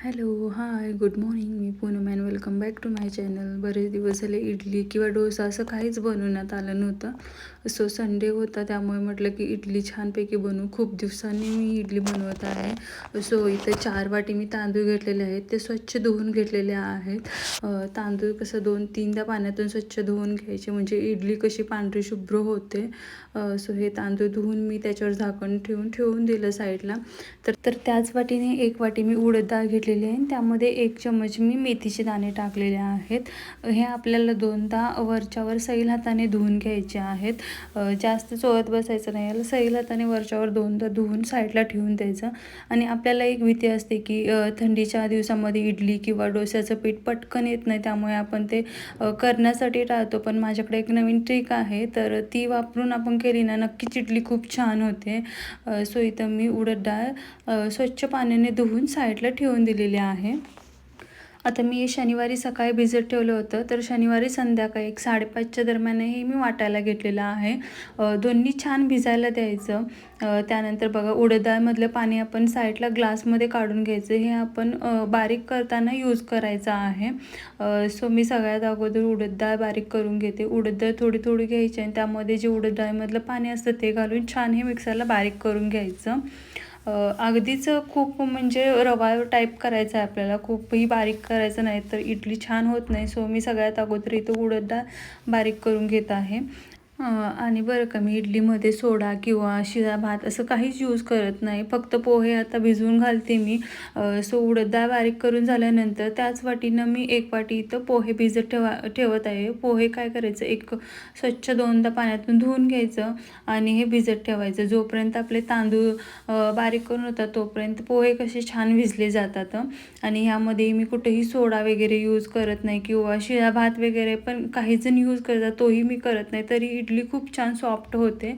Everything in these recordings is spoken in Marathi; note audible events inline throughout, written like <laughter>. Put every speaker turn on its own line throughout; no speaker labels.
Hello hi good morning. Me Poonam and welcome back to my channel बरेच दिवस झाले इडली किंवा डोसा असं काहीच बनवण्यात आलं नव्हतं. सो संडे होता त्यामुळे म्हटलं की इडली छानपैकी बनवू. खूप दिवसांनी मी इडली बनवत आहे. सो इथं चार वाटी मी तांदूळ घेतलेले आहेत. ते स्वच्छ धुवून घेतलेले आहेत. तांदूळ कसं दोन तीनदा पाण्यातून स्वच्छ धुवून घ्यायचे. म्हणजे इडली कशी पांढरी शुभ्र होते. सो हे तांदूळ धुवून मी त्याच्यावर झाकण ठेवून ठेवून दिलं साईडला. तर तर त्याच वाटीने एक वाटी मी उडद डाळ घेतलेली आहे. आणि त्यामध्ये एक चमच मी मेथीचे दाणे टाकलेले आहेत. हे आपल्याला दोनदा वरच्यावर सैल हाताने धुवून घ्यायचे आहेत. जास्त चोळत बसायचं नाही. याला सैल हाताने वरच्यावर दोनदा धुवून साईडला ठेवून द्यायचं. आणि आपल्याला एक भीती असते की थंडीच्या दिवसामध्ये इडली किंवा डोस्याचं पीठ पटकन येत नाही. त्यामुळे आपण ते करण्यासाठी टाळतो. पण माझ्याकडे एक नवीन ट्रिक आहे. तर ती वापरून आपण केली ना नक्कीच इडली खूप छान होते. सो इथं मी उडद डाळ स्वच्छ पाण्याने धुवून साईडला ठेवून दिली. दिलेली आहे. आता मी शनिवारी सकाळी भिजत ठेवलं होतं तर शनिवारी संध्याकाळी एक साडेपाचच्या दरम्यान हे मी वाटायला घेतलेलं आहे. दोन्ही छान भिजायला द्यायचं. त्यानंतर बघा उडद डाळमधलं पाणी आपण साईडला ग्लासमध्ये काढून घ्यायचं. हे आपण बारीक करताना यूज करायचं आहे. सो मी सगळ्यात अगोदर उडद डाळ बारीक करून घेते. उडद डाळ थोडी थोडी घ्यायची आणि त्यामध्ये जे उडद डाळमधलं पाणी असतं ते घालून छान हे मिक्सरला बारीक करून घ्यायचं. अगदीच खूप म्हणजे रवा टाईप करायचा आहे आपल्याला. खूपही बारीक करायचं नाही तर इडली छान होत नाही. सो मी सगळ्यात अगोदर इथं उडद डाळ बारीक करून घेत आहे. आणि बरं का मी इडलीमध्ये सोडा किंवा शिळा भात असं काहीच यूज करत नाही. फक्त पोहे आता भिजवून घालते मी. सो उडद डाळ बारीक करून झाल्यानंतर त्याच वाटीनं मी एक वाटी इथं पोहे भिजत ठेवा ठेवत आहे. पोहे काय करायचं? एक स्वच्छ दोनदा पाण्यातून धुवून घ्यायचं आणि हे भिजत ठेवायचं. जोपर्यंत आपले तांदूळ बारीक करून होतात तोपर्यंत पोहे कसे छान भिजले जातात आणि ह्यामध्ये मी कुठेही सोडा वगैरे यूज करत नाही किंवा शिळा भात वगैरे पण काही जण यूज करतात तोही मी करत नाही. तरी इडली खूप छान सॉफ्ट होते.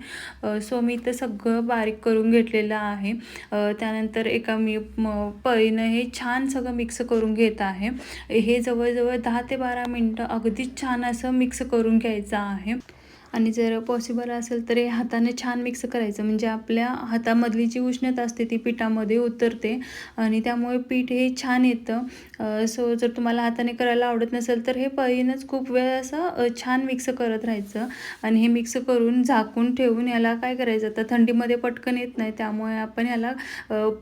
सो मी इथं सगळं बारीक करून घेतलेलं आहे. त्यानंतर एका मी पळीनं हे छान सगळं मिक्स करून घेत आहे. हे जवळजवळ दहा ते बारा मिनटं अगदीच छान असं मिक्स करून घ्यायचं आहे. आणि जर पॉसिबल असेल तर हे हाताने छान मिक्स करायचं. म्हणजे आपल्या हातामधली जी उष्णता असते ती पिठामध्ये उतरते आणि त्यामुळे पीठ हे छान येतं. सो जर तुम्हाला हाताने करायला आवडत नसेल तर हे पळीनंच खूप वेळ असं छान मिक्स करत राहायचं. आणि हे मिक्स करून झाकून ठेवून याला काय करायचं? तर थंडीमध्ये पटकन येत नाही. त्यामुळे आपण याला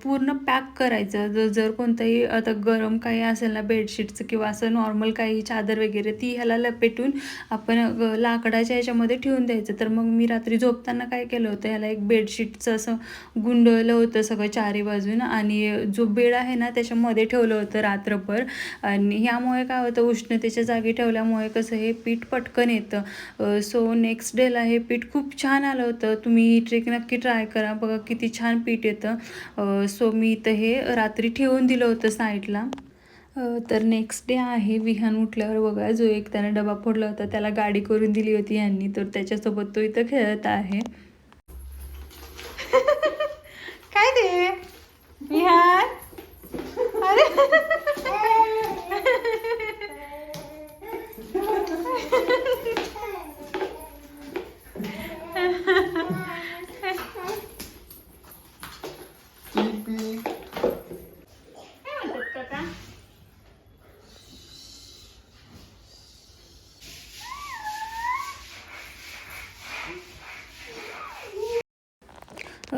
पूर्ण पॅक करायचं. जर जर कोणतंही आता गरम काही असेल ना बेडशीटचं किंवा असं नॉर्मल काही चादर वगैरे ती ह्याला लपेटून आपण लाकडाच्या ह्याच्यामध्ये ठेवून द्यायचं. तर मग मी रात्री झोपताना काय केलं होतं ह्याला एक बेडशीटचं असं गुंडवलं होतं सगळं चारी बाजून आणि जो बेड आहे ना त्याच्यामध्ये ठेवलं होतं रात्रभर. आणि ह्यामुळे काय होतं उष्णतेच्या जागी ठेवल्यामुळे कसं हे पीठ पटकन येतं. सो नेक्स्ट डेला हे पीठ खूप छान आलं होतं. तुम्ही ही ट्रिक नक्की ट्राय करा. बघा किती छान पीठ येतं. सो मी इथं हे रात्री ठेवून दिलं होतं साईडला तर नेक्स्ट डे आहे. विहान उठल्यावर बघा जो एक त्याने डबा फोडला होता त्याला गाडी करून दिली होती यांनी. तर त्याच्यासोबत तो इथं खेळत आहे.
काय ते? विहान? अरे <laughs> काय म्हणतात काका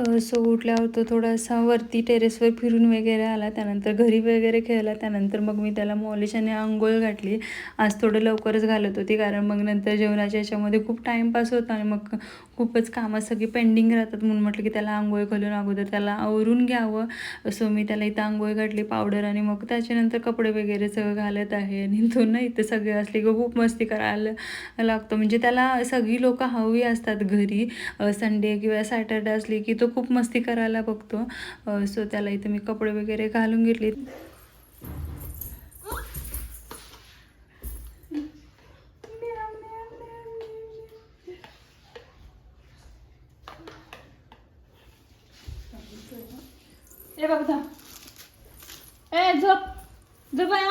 सो उठल्यावर तो थोडासा वरती टेरेसवर फिरून वगैरे आला त्यानंतर घरी वगैरे खेळला त्यानंतर मग मी त्याला मॉलिश आणि आंघोळ घातली. आज थोडं लवकरच घालत होती कारण मग नंतर जेवणाच्या याच्यामध्ये खूप टाईमपास होता आणि मग खूपच कामं सगळी पेंडिंग राहतात म्हणून म्हटलं की त्याला आंघोळ घालून अगोदर त्याला आवरून घ्यावं. सो मी त्याला इथं आंघोळ घातली पावडर आणि मग त्याच्यानंतर कपडे वगैरे सगळं घालत आहे. आणि तो ना इथं सगळे असले की खूप मस्ती करायला लागतो. म्हणजे त्याला सगळी लोकं हवी असतात घरी. संडे किंवा सॅटर्डे असली की तो खूप मस्ती करायला बघतो. सो त्याला इथं मी कपडे वगैरे घालून घेतले.
ए बाबू ए झोप. झोप या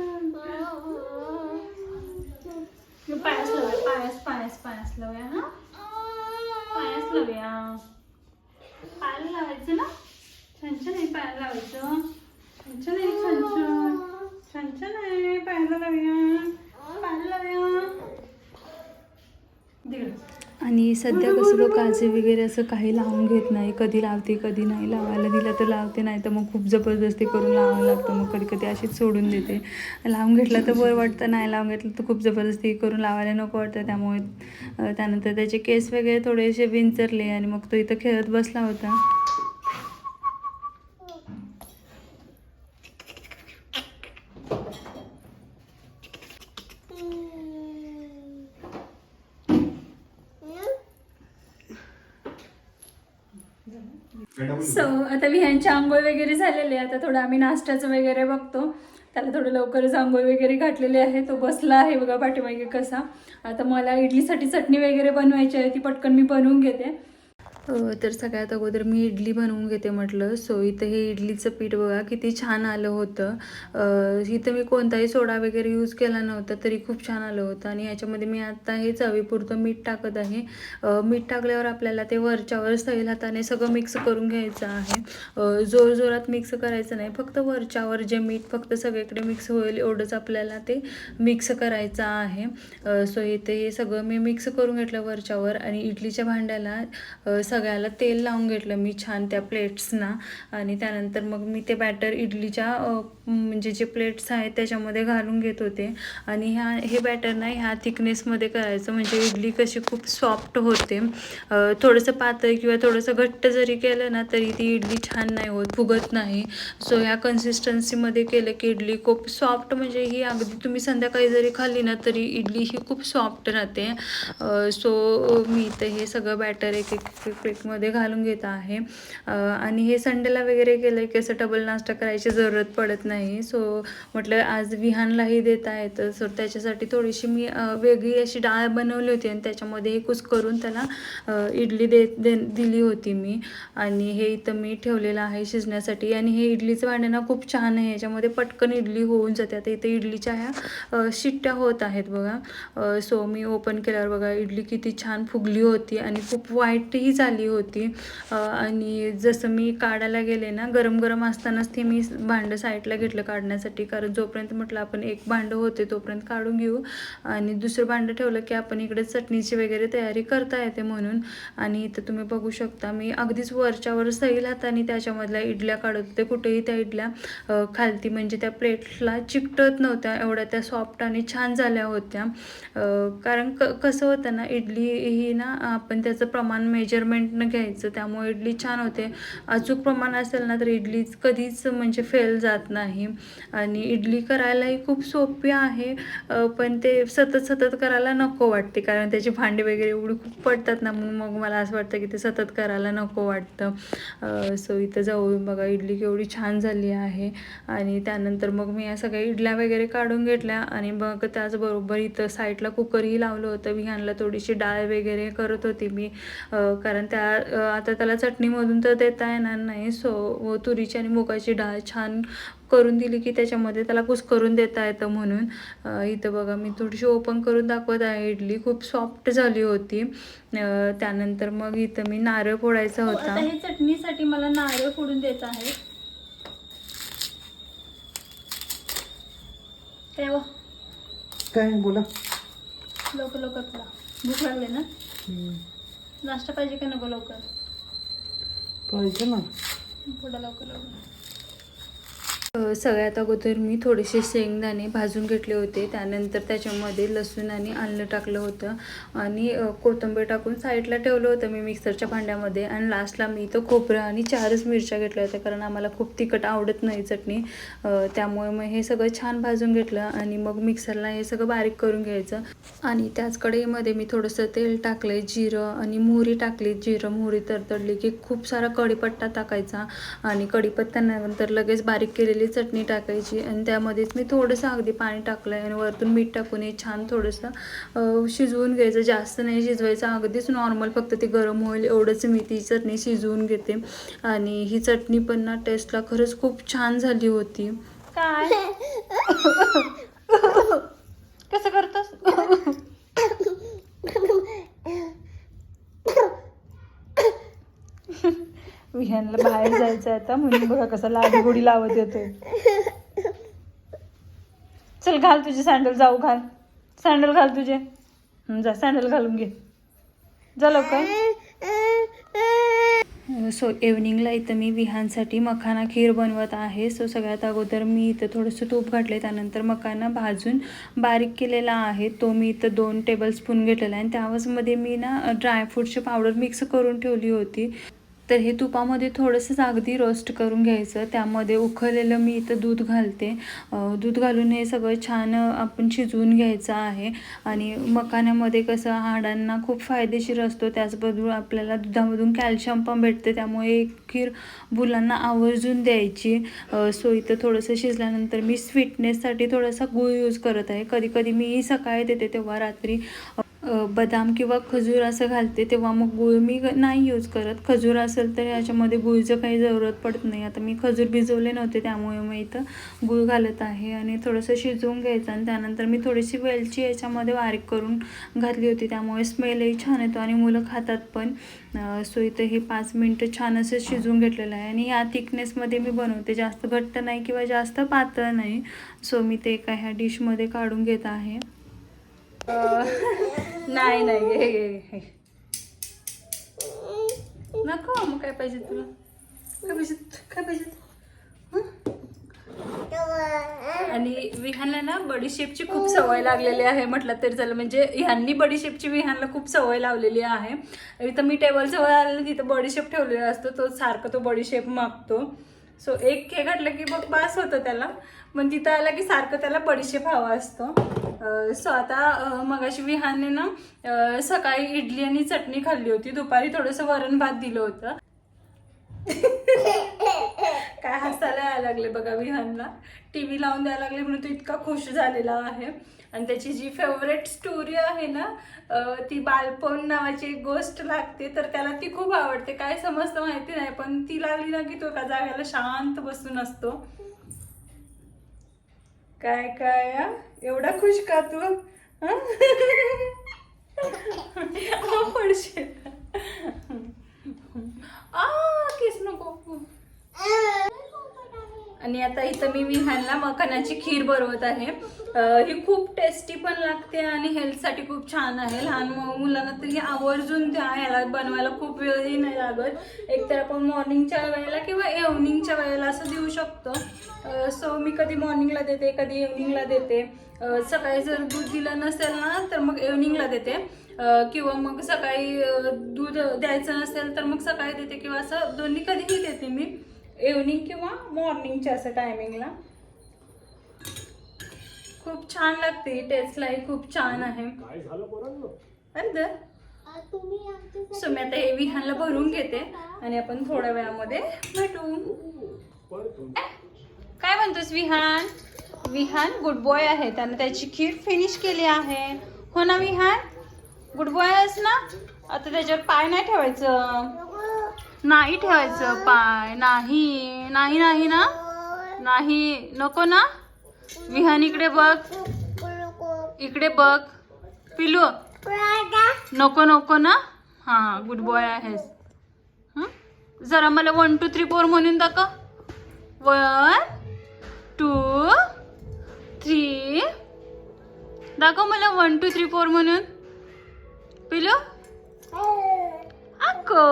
सध्या कसं लोक काजू वगैरे असं काही लावून घेत नाही. कधी लावते कधी नाही. लावायला दिला तर लावते नाही तर मग खूप जबरदस्ती करून लावावं लागतं. मग कधी कधी अशीच सोडून देते. लावून घेतलं तर बरं वाटतं नाही लावून घेतलं तर खूप जबरदस्ती करून लावायला नको वाटतं. त्यामुळे त्यानंतर त्याचे केस वगैरे थोडेसे विंचरले आणि मग तो इथं खेळत बसला होता.
सो आता विह्यांची आंघोळ वगैरे झालेली आहे. आता थोडं आम्ही नाश्त्याचं वगैरे बघतो. त्याला थोडं लवकरच आंघोळ वगैरे घातलेली आहे. तो बसला आहे बघा पाठीमागे कसा. आता मला इडलीसाठी चटणी वगैरे बनवायची आहे. ती पटकन मी बनवून घेते.
तर सगळ्यात अगोदर मी इडली बनवून घेते म्हटलं. सो इथं हे इडलीचं पीठ बघा किती छान आलं होतं. इथं मी कोणताही सोडा वगैरे यूज केला नव्हता तरी खूप छान आलं होतं. आणि याच्यामध्ये मी आत्ता हे चवीपुरतं मीठ टाकत आहे. मीठ टाकल्यावर आपल्याला ते वरच्यावर सैल हाताने सगळं मिक्स करून घ्यायचं आहे. जोरजोरात मिक्स करायचं नाही फक्त वरच्यावर जे मीठ फक्त सगळीकडे मिक्स होईल एवढंच आपल्याला ते मिक्स करायचं आहे. सो इथे हे सगळं मी मिक्स करून घेतलं वरच्यावर आणि इडलीच्या भांड्याला सग सगळ्याला तेल लावून घेतलं मी छान त्या प्लेट्सना. आणि त्यानंतर मग मी ते बॅटर इडलीच्या म्हणजे जे प्लेट्स आहेत त्याच्यामध्ये घालून घेत होते. आणि ह्या हे बॅटर ना ह्या थिकनेसमध्ये करायचं म्हणजे इडली कशी खूप सॉफ्ट होते. थोडंसं पातळ किंवा थोडंसं घट्ट जरी केलं ना तरी ती इडली छान नाही होत फुगत नाही. सो ह्या कन्सिस्टन्सीमध्ये केलं की इडली खूप सॉफ्ट म्हणजे ही अगदी तुम्ही संध्याकाळी जरी खाल्ली ना तरी इडली ही खूप सॉफ्ट राहते. सो मी इथं हे सगळं बॅटर एक एक पेकमध्ये घालून घेत आहे. आणि हे संडेला वगैरे केलं की असं डबल नाश्ता करायची जरूरत पडत नाही. सो म्हटलं आज विहानलाही देत आहे तर सो त्याच्यासाठी थोडीशी मी वेगळी अशी डाळ बनवली होती आणि त्याच्यामध्ये हे कुस करून त्याला इडली दे दे दिली होती मी. आणि हे इथं मी ठेवलेलं आहे शिजण्यासाठी. आणि हे इडलीचं भांडं ना खूप छान आहे. याच्यामध्ये पटकन इडली होऊन जाते. आता इथे इडलीच्या ह्या शिट्ट्या होत आहेत बघा. सो मी ओपन केल्यावर बघा इडली किती छान फुगली होती. आणि खूप वाईटही झाली होती. आणि जसं मी काढायला गेले ना गरम गरम असतानाच ते मी भांडं साईडला घेतलं काढण्यासाठी. कारण जोपर्यंत म्हटलं आपण एक भांडं होते तोपर्यंत काढून घेऊ. आणि दुसरं भांडं ठेवलं की आपण इकडे चटणीची वगैरे तयारी करता येते म्हणून. आणि इथं तुम्ही बघू शकता मी अगदीच वरच्यावर सैल हाताने त्याच्यामधल्या इडल्या काढत होते. कुठेही त्या इडल्या खालती म्हणजे त्या प्लेटला चिकटत नव्हत्या एवढ्या त्या सॉफ्ट आणि छान झाल्या होत्या. कारण क कसं होतं ना इडली ही ना आपण त्याचं प्रमाण मेजरमेंट मेजरमेंटनं घ्यायचं त्यामुळे इडली छान होते. अचूक प्रमाण असेल ना तर इडली कधीच म्हणजे फेल जात नाही. आणि इडली करायलाही खूप सोपी आहे पण ते सतत सतत करायला नको वाटते. कारण त्याची भांडी वगैरे एवढी खूप पडतात ना म्हणून मग मला असं वाटतं की ते सतत करायला नको वाटतं. सो इथं जाऊ बघा इडली केवढी छान झाली आहे. आणि त्यानंतर मग मी या सगळ्या इडल्या वगैरे काढून घेतल्या. आणि मग त्याचबरोबर इथं साईडला कुकरही लावलं होतं. विहानला थोडीशी डाळ वगैरे करत होती मी. कारण त्या आता त्याला चटणीमधून तर देता येणार नाही. सो तुरीची आणि मुगाची डाळ छान करून दिली की त्याच्यामध्ये त्याला कुस करून देता येतं म्हणून. इथं बघा मी थोडीशी ओपन करून दाखवत आहे. इडली खूप सॉफ्ट झाली होती. अ, त्यानंतर मग इथं मी नारळ फोडायचा होता.
आता हे चटणीसाठी मला नारळ फोडून द्यायचं आहे. काय व?
काय बोला.
लवकर लवकर भूक लागली ना? नाश्ता पाहिजे का नको लवकर?
पाहिजे ना.
फोडा लवकर लवकर
सगळ्यात अगोदर मी थोडेसे शेंगदाणे भाजून घेतले होते. त्यानंतर त्याच्यामध्ये लसूण आणि आलं टाकलं होतं. आणि कोथिंबीर टाकून साईडला ठेवलं होतं मी मिक्सरच्या भांड्यामध्ये. आणि लास्टला मी इथं खोबरं आणि चारच मिरच्या घेतल्या होत्या. कारण आम्हाला खूप तिखट आवडत नाही चटणी. त्यामुळे मग हे सगळं छान भाजून घेतलं आणि मग मिक्सरला हे सगळं बारीक करून घ्यायचं. आणि त्याच कढईमध्ये मी थोडंसं तेल टाकलं जिरं आणि मोहरी टाकली. जिरं मोहरी तरतडली की खूप सारा कढीपत्ता टाकायचा. आणि कढीपत्त्यानंतर लगेच बारीक केलेली चटणी टाकायची आणि त्यामध्येच मी थोडंसं अगदी पाणी टाकलं आणि वरतून मीठ टाकून हे छान थोडंसं शिजवून घ्यायचं. जास्त नाही शिजवायचं. अगदीच नॉर्मल फक्त ते गरम होईल एवढंच मी ती चटणी शिजवून घेते. आणि ही चटणी पण ना टेस्टला खरंच खूप छान झाली होती.
काय? <laughs> कसं करतोस? <laughs> विहानला बाहेर जायचं आहे आता. म्हणून बघा कसं लाडगोडी लावत येतोय. चल घाल तुझे सँडल जाऊ घाल. सँडल घाल तुझे. जा सँडल घालून घे. झालं काय
सो इव्हनिंगला इथं मी विहानसाठी मखाना खीर बनवत आहे. सो सगळ्यात अगोदर मी इथं थोडंसं तूप घातले त्यानंतर मखाना भाजून बारीक केलेला आहे. तो मी इथं दोन टेबलस्पून घेतलेला आहे. आणि त्यामध्ये मी ना ड्रायफ्रूटची पावडर मिक्स करून ठेवली होती. तर हे तुपामध्ये थोडंसंच अगदी रोस्ट करून घ्यायचं. त्यामध्ये उखळलेलं मी इथं दूध घालते. दूध घालून हे सगळं छान आपण शिजवून घ्यायचं आहे. आणि मखाण्यामध्ये कसं हाडांना खूप फायदेशीर असतो. त्याचबरोबर आपल्याला दुधामधून कॅल्शियम पण भेटते. त्यामुळे एक खीर मुलांना आवर्जून द्यायची. सो इथं थोडंसं शिजल्यानंतर मी स्वीटनेससाठी थोडासा गूळ यूज करत आहे. कधी कधी मी सकाळी देते तेव्हा रात्री. बदाम किंवा खजूर असं घालते तेव्हा मग गूळ मी नाही यूज करत. खजूर असेल तर याच्यामध्ये गुळचं काही जरूरत पडत नाही. आता मी खजूर भिजवले नव्हते त्यामुळे मग इथं गूळ घालत आहे आणि थोडंसं शिजवून घ्यायचं आणि त्यानंतर मी थोडीशी वेलची याच्यामध्ये बारीक करून घातली होती. त्यामुळे स्मेलही छान येतो आणि मुलं खातात पण. सो इथं हे पाच मिनटं छान असं शिजवून घेतलेलं आहे आणि ह्या थिकनेसमध्ये मी बनवते. जास्त घट्ट नाही किंवा जास्त पातळ नाही. सो मी ते एका ह्या डिशमध्ये काढून घेत आहे. <laughs> <laughs>
नाही नाही हे घे, घे, नको मग काय पाहिजे तुला? काय पाहिजे काय पाहिजे? हं? आणि विहानला ना बडीशेपची खूप सवय लागलेली आहे म्हटलं तरी झालं म्हणजे ह्यांनी बडीशेपची विहानला खूप सवय लावलेली आहे. इथं मी टेबल जवळ तिथं बडीशेप ठेवलेला असतो तो सारखं तो बडीशेप मागतो. सो एक हे घातलं की मग बास होतं त्याला. पण तिथं आला की सारखं त्याला बडीशेप हवा असतो. सो आता मगाशी विहानने ना सकाळी इडली आणि चटणी खाल्ली होती. दुपारी थोडंसं वरण भात दिलं होतं. काय हसायला यायला लागले बघा विहानला. टी व्ही लावून द्यायला लागले म्हणून तो इतका खुश झालेला आहे. आणि त्याची जी फेवरेट स्टोरी आहे ना ती बालपण नावाची एक गोष्ट लागते तर त्याला ती खूप आवडते. काय समजतं माहिती नाही पण ती लागली ना की तो एका जागेला शांत बसून असतो. काय काय? एवढा खुश का तू पडशील आ केस नको. आणि आता इथं मी विहानला मखानाची खीर बनवत आहे. ही खूप टेस्टी पण लागते आणि हेल्थसाठी खूप छान आहे. लहान मु- मुलांना तरी आवर्जून द्या ह्याला बनवायला खूप वेळही नाही लागत. एकतर आपण मॉर्निंगच्या वेळेला किंवा इव्हनिंगच्या वेळेला असं देऊ शकतो. सो मी कधी मॉर्निंगला देते कधी इव्हनिंगला देते. सकाळी जर दूध दिलं नसेल ना तर मग इव्हनिंगला देते. किंवा मग सकाळी दूध द्यायचं नसेल तर मग सकाळी देते किंवा असं दोन्ही कधीही देते मी. इव्हनिंग किंवा मॉर्निंगच्या असं टायमिंगला खूप छान लागते टेस्टलाही खूप छान आहे. सो मी आता हे विहानला भरून घेते आणि आपण थोड्या वेळामध्ये भेटू. काय म्हणतोस विहान? विहान गुड बॉय आहे. त्यानं त्याची खीर फिनिश केली आहे. हो ना विहान? गुड बॉय आहेस ना? आता त्याच्यावर पाय नाही ठेवायचं. नाही ठेवायचं पाय. नाही नाही नाही ना? नाही. नको ना? विहान इकडे बघ. इकडे बघ. पिलू नको नको ना? हा गुड बॉय आहेस. हं? जरा मला वन टू थ्री फोर म्हणून दाखव. वन टू थ्री दाखव मला वन टू थ्री फोर म्हणून. पिलू? अको अको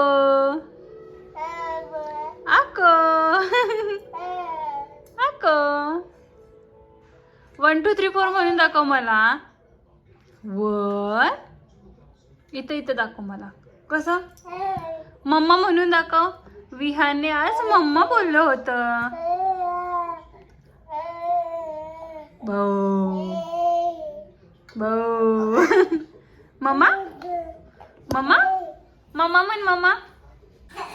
वन टू थ्री फोर म्हणून दाखव मला. वन इथं इथं दाखव मला. कसं? मम्मा म्हणून दाखव. विहानने आज मम्मा बोललं होतं. भाऊ. भाऊ. <laughs> मम्मा? मम्मा? मम्मा म्हण मम्मा.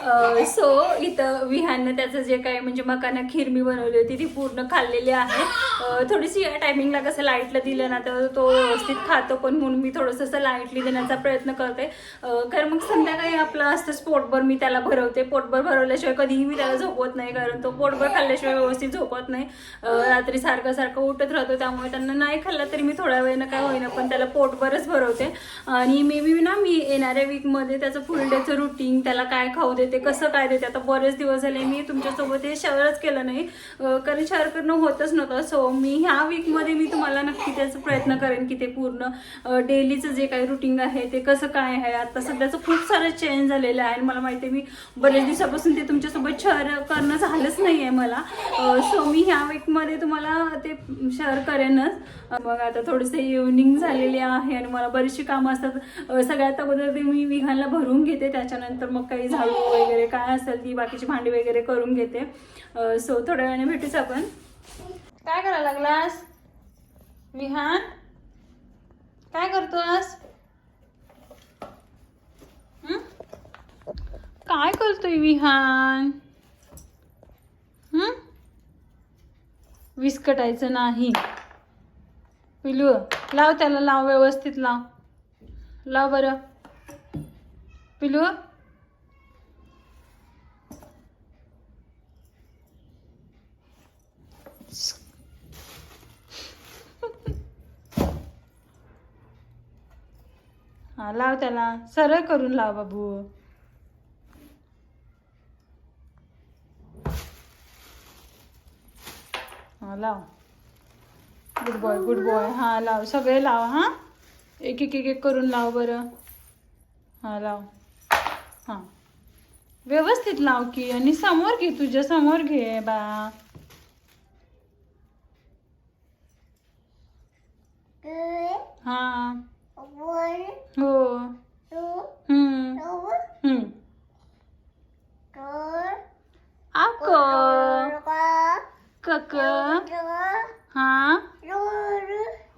सो इथं विहाननं त्याचं जे काय म्हणजे मकाना खीर मी बनवली होती ती पूर्ण खाल्लेली आहे. थोडीशी या टायमिंगला कसं लाईटला दिलं ना तर तो व्यवस्थित खातो पण म्हणून मी थोडंसं असं लाईटली देण्याचा प्रयत्न करते. कारण मग संध्याकाळी आपलं असतं पोटभर मी त्याला भरवते. पोटभर भरवल्याशिवाय कधीही मी त्याला झोपवत नाही कारण तो पोटभर खाल्ल्याशिवाय व्यवस्थित झोपत नाही. रात्री सारखं सारखं उठत राहतो त्यामुळे त्यांना नाही खाल्ला तरी मी थोड्या वेळेनं काय होईना पण त्याला पोटभरच भरवते. आणि मे बी ना मी येणाऱ्या वीकमध्ये त्याचं फुल डेचं रुटीन त्याला काय खाऊ देते देते कसं काय देते? आता बरेच दिवस झाले मी तुमच्यासोबत हे शेअरच केलं नाही. कारण शेअर करणं होतच नव्हतं. सो मी ह्या वीकमध्ये मी तुम्हाला नक्की त्याचा प्रयत्न करेन की ते पूर्ण डेलीचं जे काही रुटीन आहे ते कसं काय आहे? आता सध्याचं खूप सारं चेंज झालेलं आहे आणि मला माहिती आहे मी बरेच दिवसापासून ते तुमच्यासोबत शेअर करणं झालंच नाही आहे मला सो मी ह्या वीकमध्ये तुम्हाला ते शेअर करेनच. मग आता थोडेसे इव्हनिंग झालेली आहे आणि मला बरीचशी कामं असतात. सगळ्यात अगोदर ते मी विघांना भरून घेते. त्याच्यानंतर मग काही झाडू वगैरे काय असेल ती बाकीची भांडी वगैरे करून घेते. सो थोड्या वेळाने भेटूच आपण. काय करायला लागलास? विहान काय करतोस? काय करतोय विहान? विस्कटायचं नाही. पिलू लाव त्याला लाव व्यवस्थित लाव. लाव बरं. पिलू? <laughs> हा लाव त्याला. सरळ करून लाव बाबू. हा लाव. गुड बॉय गुड बॉय हा लाव. सगळे लाव हा. एक एक एक एक करून लाव बरं. हा लाव. हा. व्यवस्थित लाव की आणि समोर घे तुझ्या. समोर घे बा हा हो हम्म हम्म आक कक हा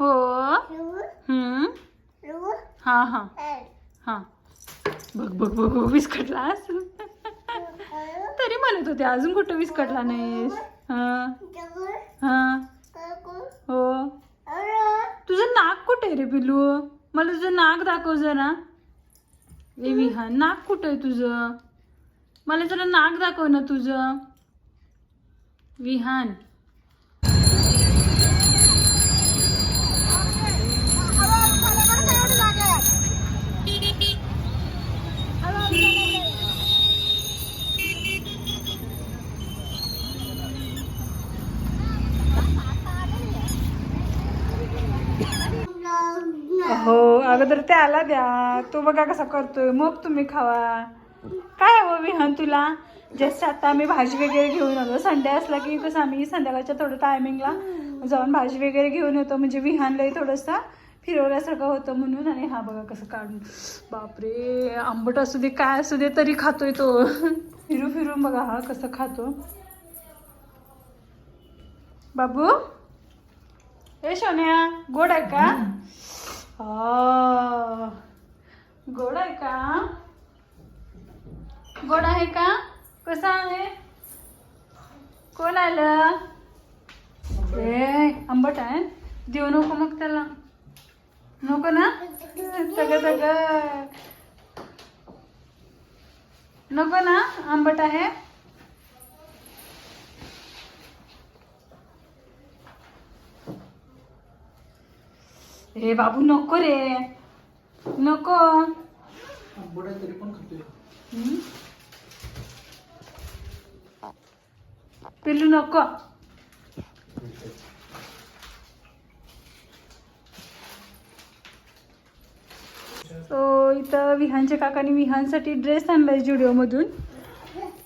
हो हम्म हा हा हा बघ बघ बघ बघ विस्कटलास तरी म्हणत होते अजून नाहीस. हा. हा. हो. तुझं नाक कुठे आहे रे पिलू मला तुझं नाक दाखव जरा. ए विहान नाक कुठं आहे तुझं? मला जरा नाक दाखव ना तुझं. विहान. हो अगोदर त्याला द्या. तो बघा कसा करतोय. मग तुम्ही खावा. काय हवं विहान तुला? जस्ट आता आम्ही भाजी वगैरे घेऊन आलो. संडे असला की कसं आम्ही संध्याकाळच्या थोडं टायमिंगला जाऊन भाजी वगैरे घेऊन येतो. म्हणजे विहानलाही थोडंसं फिरवल्यासारखं होतं म्हणून आणि हा बघा कसं काढून बापरे आंबट असू दे काय असू दे तरी खातोय तो. फिरू फिरून बघा हा कसं खातो. बाबू? ए सोन्या गोड आहे का? हो. गोड आहे का? गोड आहे का? कसा आहे? कोण आलं? हे आंबट आहे. देऊ नको मग त्याला. नको ना? सगळं सगळं. नको ना? आंबट आहे? ए बाबू नको रे. नको.
तरी पण?
पिल्लू नको. सो इथं विहानच्या काकाने विहानसाठी ड्रेस आणलाय जुडिओमधून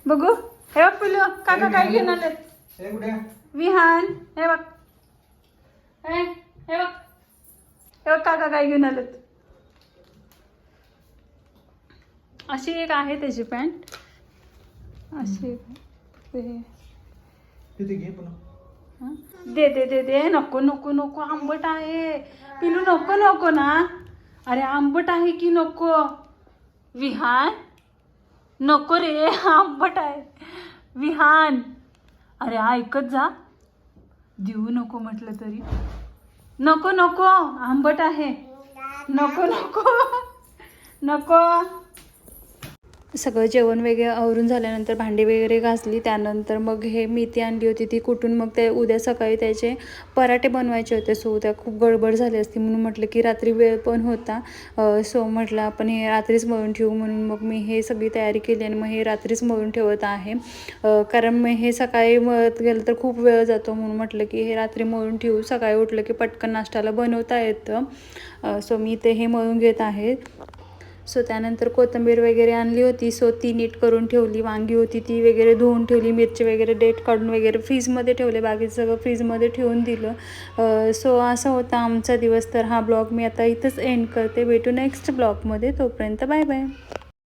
बघू. हे बघ पिल्लू काका काय घेऊन
कुठे?
विहान हे बघ. हे हे बघ. हे बघ काका काय घेऊन आलेत? अशी एक आहे त्याची पॅन्ट. अशी? दे दे दे दे. नको नको नको. आंबट आहे. पिलू नको नको ना. अरे आंबट आहे की नको? विहान? नको रे आंबट आहे. विहान. अरे ऐकत जा. देऊ नको म्हटलं तरी. नको नको आंबट आहे. नको नको नको.
सगळं जेवण वगैरे आवरून झाल्यानंतर भांडी वगैरे घासली त्यानंतर मग हे मेथी आणली होती ती कुठून मग ते उद्या सकाळी त्याचे पराठे बनवायचे होते. सो उद्या खूप गडबड झाली असती म्हणून म्हटलं की रात्री वेळ पण होता. सो म्हटलं आपण हे रात्रीच मळून ठेवू म्हणून मग मी हे सगळी तयारी केली आणि मग हे रात्रीच मळून ठेवत आहे. कारण मग हे सकाळी मळत गेलं तर खूप वेळ जातो म्हणून म्हटलं की हे रात्री मळून ठेवू. सकाळी उठलं की पटकन नाश्त्याला बनवता येतं. सो मी ते हे मळून घेत आहे. सो त्यानंतर कोथिंबीर वगैरे आणली होती. सो ती नीट करून ठेवली. वांगी होती ती वगैरे धुवून ठेवली. मिरची वगैरे डेट काढून वगैरे फ्रीजमध्ये ठेवले. बाकीचं सगळं फ्रीजमध्ये ठेवून दिलं. सो असा होता आमचा दिवस. तर हा ब्लॉग मी आता इथंच एंड करते. भेटू नेक्स्ट ब्लॉगमध्ये. तोपर्यंत बाय बाय